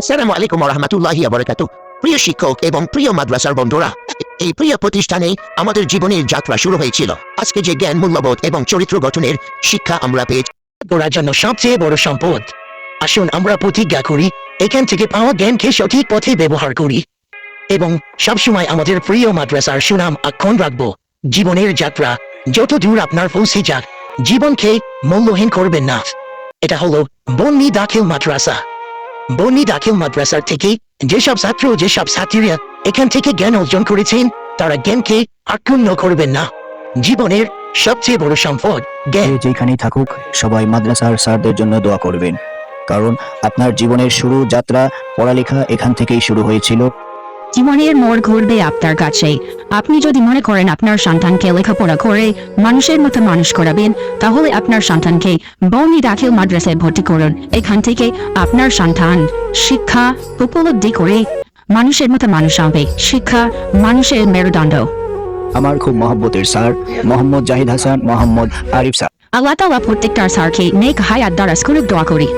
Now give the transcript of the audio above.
আসসালামু আলাইকুম রহমতুল্লাহি আবরকাত প্রিয় শিক্ষক এবং প্রিয় মাদ্রাসার বন্ধুরা, এই প্রিয় প্রতিষ্ঠানে আমাদের জীবনের যাত্রা শুরু হয়েছিল। আজকে যে জ্ঞান মূল্যবোধ এবং চরিত্র গঠনের শিক্ষা আমরা পেয়েছি, গড়ার জন্য সবচেয়ে বড় সম্পদ। আসুন আমরা প্রতিজ্ঞা করি, এখান থেকে পাওয়া জ্ঞানকে সঠিক পথে ব্যবহার করি। এবং সবসময় আমাদের প্রিয় মাদ্রাসার সুনাম আক্ষণ রাখব। জীবনের যাত্রা যত দূর আপনার পৌঁছে যাক, জীবনকে মূল্যহীন করবেন না। এটা হলো বন্নি দাখিল মাদ্রাসা। বন্নি দাখিল মাদ্রাসার থেকে যেসব ছাত্র যেসব ছাত্রীরা এখান থেকে জ্ঞান অর্জন করেছেন, তারা জ্ঞানকে আক্ষুণ্ণ করবেন না। জীবনের সবচেয়ে বড় সম্পদ জ্ঞান। যেখানেই থাকুক, সবাই মাদ্রাসার স্যারদের জন্য দোয়া করবেন। কারণ আপনার জীবনের শুরু, যাত্রা, পড়ালেখা এখান থেকেই শুরু হয়েছিল। জীবনের মোড় ঘুরবে আপনার কাছে আপনি যদি মনে করেন আপনার সন্তানকে লেখাপড়া করে মানুষের মতো মানুষ করাবেন তাহলে আপনার সন্তানকে বনি দাখিল মাদ্রাসায় ভর্তি করুন। এখান থেকে আপনার সন্তান শিক্ষা উপলব্ধি করে মানুষের মতো মানুষ হবে। শিক্ষা মানুষের মেরুদণ্ড। আমার খুব মহব্বতের স্যার মোহাম্মদ জাহিদ হাসান মোহাম্মদ আরিফ স্যার। আল্লাহ তালা প্রত্যেকটার স্যারকে নেক হায়াত দ্বারা স্কুলে দোয়া করি।